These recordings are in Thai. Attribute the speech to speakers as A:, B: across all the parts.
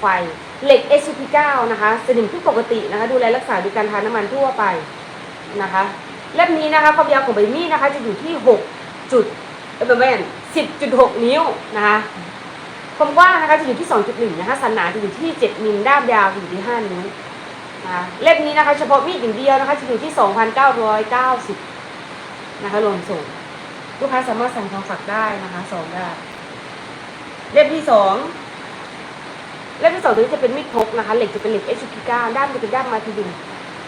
A: ไฟ เหล็ก SUP9 นะคะสนิมที่ปกตินะคะ ดูแลรักษาโดยการทาน้ำมันทั่วไปนะคะเล่มนี้นะคะความยาวของใบมีดนะคะ จะอยู่ที่6จุดเอ้ยไม่แม่น10.6 นิ้วนะคะความกว้างนะคะจะอยู่ที่ 2.1 นะคะสันหนาจะอยู่ที่ 7 มิลด้ามยาวอยู่ที่ 5 นิ้วนะคะเล่มนี้นะคะเฉพาะมีดอย่างเดียวนะคะจะอยู่ที่ 2,990 นะคะรวมส่ง ลูกค้าสามารถสั่งของฝากได้นะคะสองได้เล่มที่สอง สองตัวนี้จะเป็นมีดพกนะคะ เหล็กจะเป็นเหล็ก HPK ด้ามจะเป็นด้ามมาทีดิน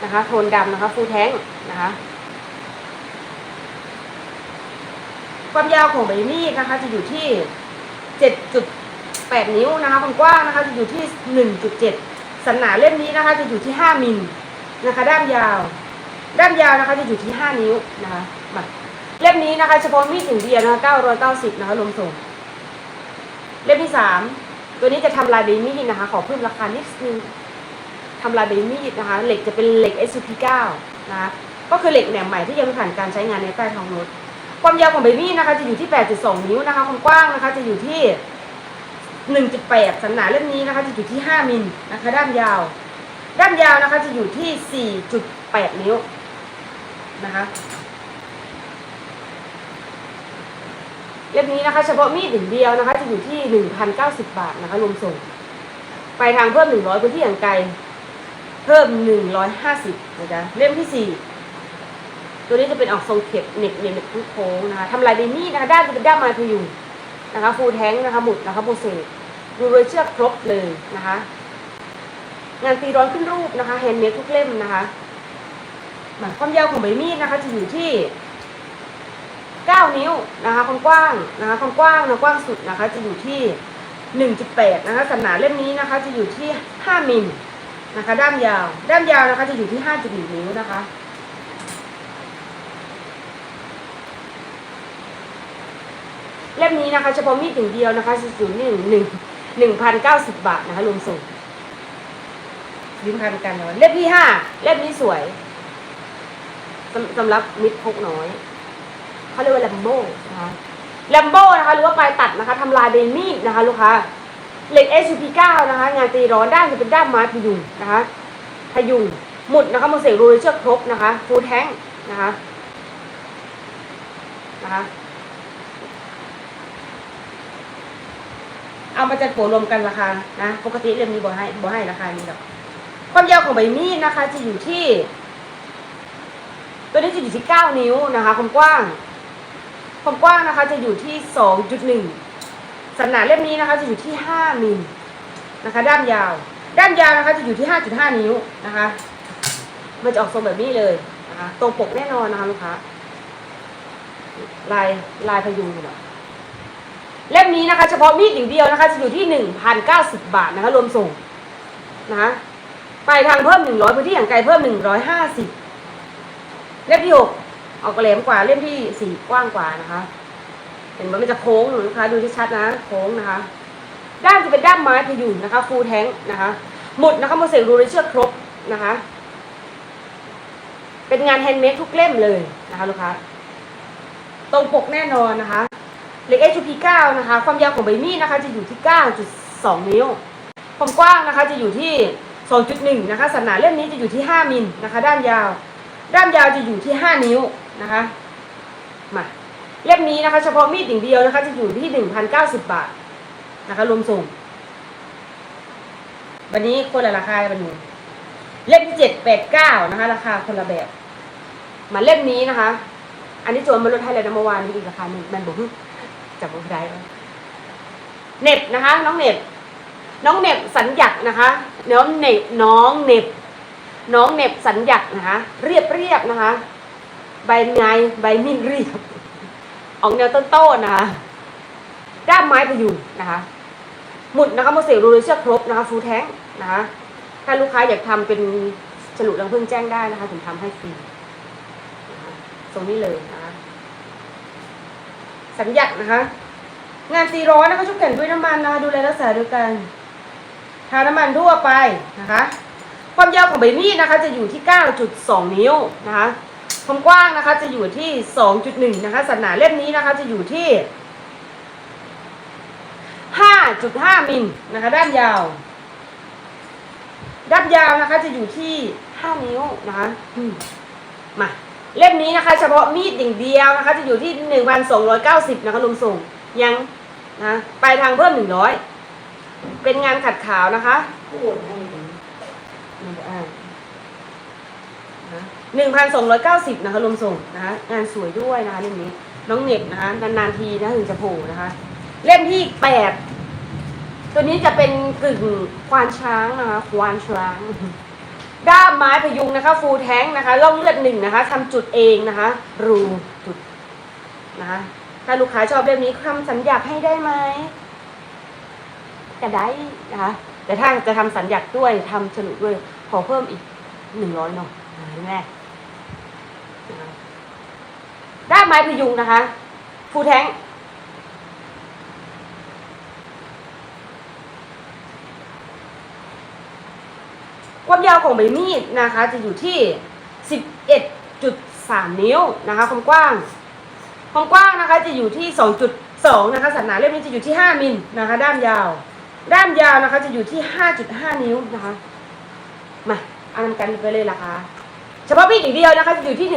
A: นะคะ โทนดำนะคะ ฟูแท้งนะคะ ความยาวของใบมีดนะคะ จะอยู่ที่7.8นิ้วนะคะความกว้างนะคะจะอยู่ที่1.7สันหนาเล่มนี้นะคะ จะอยู่ที่5มิลนะคะ ด้ามยาว ด้ามยาวนะคะ จะอยู่ที่5นิ้วนะคะมาเล่มนี้นะคะ เฉพาะมีดอย่างเดียวนะคะ990นะคะรวมส่งเล่มที่3 ตัวนี้จะทำลายใบมีดนะคะ ขอเพิ่มราคานิดนึงทำลายใบมีดนะคะ เหล็กจะเป็นเหล็ก SUP9 นะคะก็คือเหล็กแหนมใหม่ที่ยังไม่ผ่านการใช้งานในใต้ท้องรถ ความยาวของใบมีดนะคะจะอยู่ที่ 8.2 นิ้วนะคะ ความกว้างนะคะจะอยู่ที่ 1.8 สันหนาเล่มนี้นะคะ จะอยู่ที่ 5 มิลนะคะ ด้ามยาว ด้ามยาวนะคะจะอยู่ที่ 4.8 นิ้วนะคะ เล่มนี้นะคะ เฉพาะมีดอย่างเดียวนะคะ จะอยู่ที่ 1,090 บาทนะคะรวมส่ง ไปทางเพิ่ม 100พื้นที่อย่างไกล เพิ่ม 150นะจ๊ะเล่มที่ 4 ตัวนี้จะเป็นออกทรงเข็บเน็บเน็บเน็บโค้งนะคะทำลายใบมีดนะคะด้านจะเป็นด้ามไม้พยุงนะคะฟูลแท้งนะคะหมุดนะคะโบเซตดูโดยเชือกครบเลยนะคะ งานตีร้อนขึ้นรูปนะคะแฮนด์เมดทุกเล่มนะคะความยาวของใบมีดนะคะจะอยู่ที่ 9 นิ้วนะคะความกว้างนะคะความกว้างนะกว้างสุดนะคะจะอยู่ที่ 1.8 นะคะสันหนาเล่มนี้นะคะจะอยู่ที่ 5มิลนะคะ ด้ามยาว ด้ามยาวนะคะจะอยู่ที่ 5.1 นิ้วนะคะเล่มนี้นะคะเฉพาะมีดอย่างเดียวนะคะจะอยู่ที่หนึ่งหนึ่งหนึ่งพันเก้าสิบบาทนะคะรวมส่งลิ้นพันกันเนาะเล่มที่ห้าเล่มนี้สวยสำสำหรับมิดพกน้อย เขาเรียกว่าแลมโบ้นะคะแลมโบ้นะคะหรือว่าปลายตัดนะคะทำลายเบนมีดนะคะลูกค้าเหล็ก SUP9 นะคะ งานตีร้อนด้านจะเป็นด้ามไม้พยุงนะคะพยุงหมุดนะคะโมเสกรูเลยเชือกครบนะคะฟูแท้งนะคะนะคะเอามาจัดโปรรวมกันราคานะปกติเล่มนี้บ่ให้บ่ให้ราคานี้หรอกความยาวของใบมีดนะคะ จะอยู่ที่ ตัวนี้จะอยู่ที่9นิ้วนะคะความกว้าง ความกว้างนะคะจะอยู่ที่ 2.1 สันหนาเล่มนี้นะคะจะอยู่ที่ 5มิลนะคะ ด้ามยาว ด้ามยาวนะคะจะอยู่ที่ 5.5 นิ้วนะคะ มันจะออกทรงแบบนี้เลยนะคะตรงปกแน่นอนนะคะลูกค้าลายลายพยุงเนาะเล่มนี้นะคะ เฉพาะมีดอย่างเดียวนะคะ จะอยู่ที่ 1,090 บาทนะคะรวมส่งนะคะไปทางเพิ่ม 100 พื้นที่อย่างไกลเพิ่ม 150 เล่มที่ 6 ออกแหลมกว่าเล่มที่4กว้างกว่านะคะ เห็นว่ามันจะโค้งหนูนะคะดูที่ชัดนะ โค้งนะคะ ด้านจะเป็นด้ามไม้พยุงนะคะฟูลแท้งนะคะ หมุดนะคะโมเสกรูเลเชือกครบนะคะ เป็นงานแฮนด์เมดทุกเล่มเลยนะคะลูกค้าตรงปกแน่นอนนะคะเหล็ก HP9 นะคะ ความยาวของใบมีดนะคะ จะอยู่ที่ 9.2 นิ้ว ความกว้างนะคะจะอยู่ที่ 2.1 นะคะสันหนาเล่มนี้จะอยู่ที่ 5 มิลนะคะ ด้านยาว ด้านยาวจะอยู่ที่ 5 นิ้ว นะคะมาเล่มนี้นะคะเฉพาะมีดอย่างเดียวนะคะ จะอยู่ที่1,090บบาทนะคะรวมส่ง วันนี้คนละราคาวันนี้เล่มที่7 8 9นะคะ ราคาคนละแบบ มาเล่มนี้นะคะ อันนี้โจนมาลดให้เลยนะเมื่อวานนี้อีกราคาหนึ่งแมันบอกจับบอกได้แล้วเน็บนะคะ น้องเน็บน้องเน็บสัญญักนะคะน้องเน็บน้องเน็บน้องเน็บสัญญักนะคะ เรียบเรียบนะคะ ใบไงใบมินเรียบออกแนวต้นๆนะคะด้ามไม้พยุงนะคะหมุดนะคะโมเสกรูเลยเชือกครบนะคะฟูลแท้งนะคะถ้าลูกค้าอยากทำเป็นฉลุรังพึ่งแจ้งได้นะคะผมทำให้ฟรีตรงนี้เลยนะคะสัญญักนะคะ งานตีร้อนนะคะชุบแข็งด้วยน้ำมันนะคะดูแลรักษาด้วยกันทาน้ำมันทั่วไปนะคะ ความยาวของใบมีดนะคะ จะอยู่ที่ 9.2 นิ้วนะคะ ความกว้างนะคะจะอยู่ที่ 2.1 นะคะสันหนาเล่มนี้นะคะจะอยู่ที่ 5.5 มิลนะคะด้านยาว ด้ามยาวนะคะจะอยู่ที่ห้านิ้วนะคะมาเล่มนี้นะคะ เฉพาะมีดอย่างเดียวนะคะ จะอยู่ที่หนึ่งพันสองร้อยเก้าสิบนะคะรวมส่งยังนะปลายทางเพิ่มหนึ่งร้อยเป็นงานขัดขาวนะคะ
B: ผู้โอนให้ถึง
A: หนึ่งพันสองร้อยเก้าสิบนะคะรวมส่งนะคะงานสวยด้วยนะคะเล่มนี้ น้องเน็บนะคะนานๆทีนะถึงจะโผล่นะคะ เล่มที่แปดตัวนี้จะเป็นกึ่งควานช้างนะคะควานช้าง ด้ามไม้พยุงนะคะ ฟูลแท้งนะคะล่องเลือดหนึ่งนะคะทำจุดเองนะคะ รูจุดนะคะถ้าลูกค้าชอบเล่มนี้ทำสัญญาให้ได้ไหมจะได้นะคะแต่ถ้าจะทำสัญญาด้วยทำฉลุด้วยขอเพิ่มอีกหนึ่งร้อยเนาะอ่าแน่ ด้ามไม้พยุงนะคะฟูลแท้งความยาวของใบมีดนะคะ จะอยู่ที่ 11.3 นิ้วนะคะ ความกว้าง ความกว้างนะคะจะอยู่ที่ 2.2 นะคะสันหนาเล่มนี้จะอยู่ที่ 5 มิลนะคะ ด้ามยาว ด้ามยาวนะคะจะอยู่ที่ 5.5 นิ้วนะคะ มาเอานำกันไปเลยราคา เฉพาะมีดอย่างเดียวนะคะจะอยู่ที่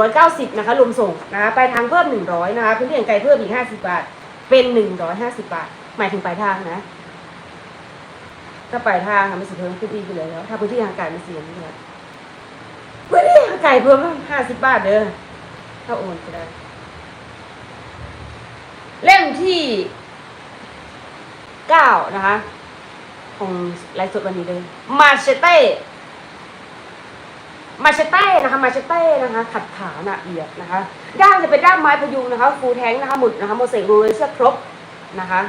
A: 1,290นะคะรวมส่งนะคะปลายทางเพิ่ม 100นะคะพื้นที่อย่างไกลเพิ่มอีก 50 บาท เป็น 150 บาท หมายถึงปลายทางนะ ถ้าปลายทางอะมันสิเพิ่มขึ้นอีกอยู่แล้วถ้าพื้นที่ทางไกลมันเสียนี่แหละพื้นที่ทางไกลเพิ่มห้าสิบบาทเด้อถ้าโอนก็ได้ เล่มที่เก้านะคะของไลฟ์สดวันนี้เลยมาเชเต้ มาเชเต้นะคะมาเชเต้นะคะขัดขาหนะเอียดนะคะด้ามจะเป็นด้ามไม้พยุงนะคะฟูลแท้งนะคะหมุดนะคะโมเสกรูเลยเชือกครบนะคะ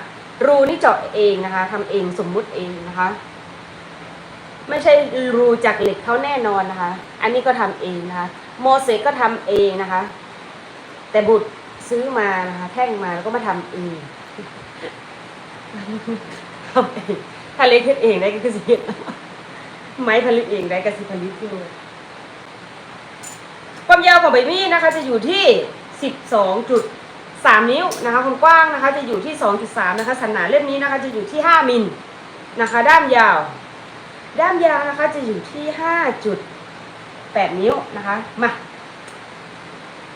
A: รูนี่เจาะเองนะคะทำเองสมมุติเองนะคะ ไม่ใช่รูจากเหล็กเขาแน่นอนนะคะ อันนี้ก็ทำเองนะคะโมเสกก็ทำเองนะคะ แต่บุตรซื้อมานะคะแท่งมาแล้วก็มาทำเองทำเองถ้าเล็กขึ้นเองได้ก็คือสิไม้ผลิตเองได้ก็สิผลิตด้วย ความยาวของใบมีดนะคะจะอยู่ที่สิบสองจุดสามนิ้วนะคะความกว้างนะคะจะอยู่ที่สองจุดสามนะคะสันหนาเล่มนี้นะคะจะอยู่ที่ห้ามิลนะคะ ด้ามยาว ด้ามยาวนะคะจะอยู่ที่ห้าจุดแปดนิ้วนะคะมา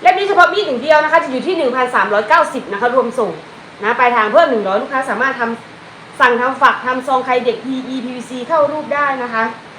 A: เล่มนี้เฉพาะมีดอย่างเดียวนะคะจะอยู่ที่หนึ่งพันสามร้อยเก้าสิบนะคะรวมส่งนะปลายทางเพิ่มหนึ่งร้อยลูกค้าสามารถทำสั่งทำฝักทำซองใครเด็ก PE PVC เข้ารูปได้นะคะ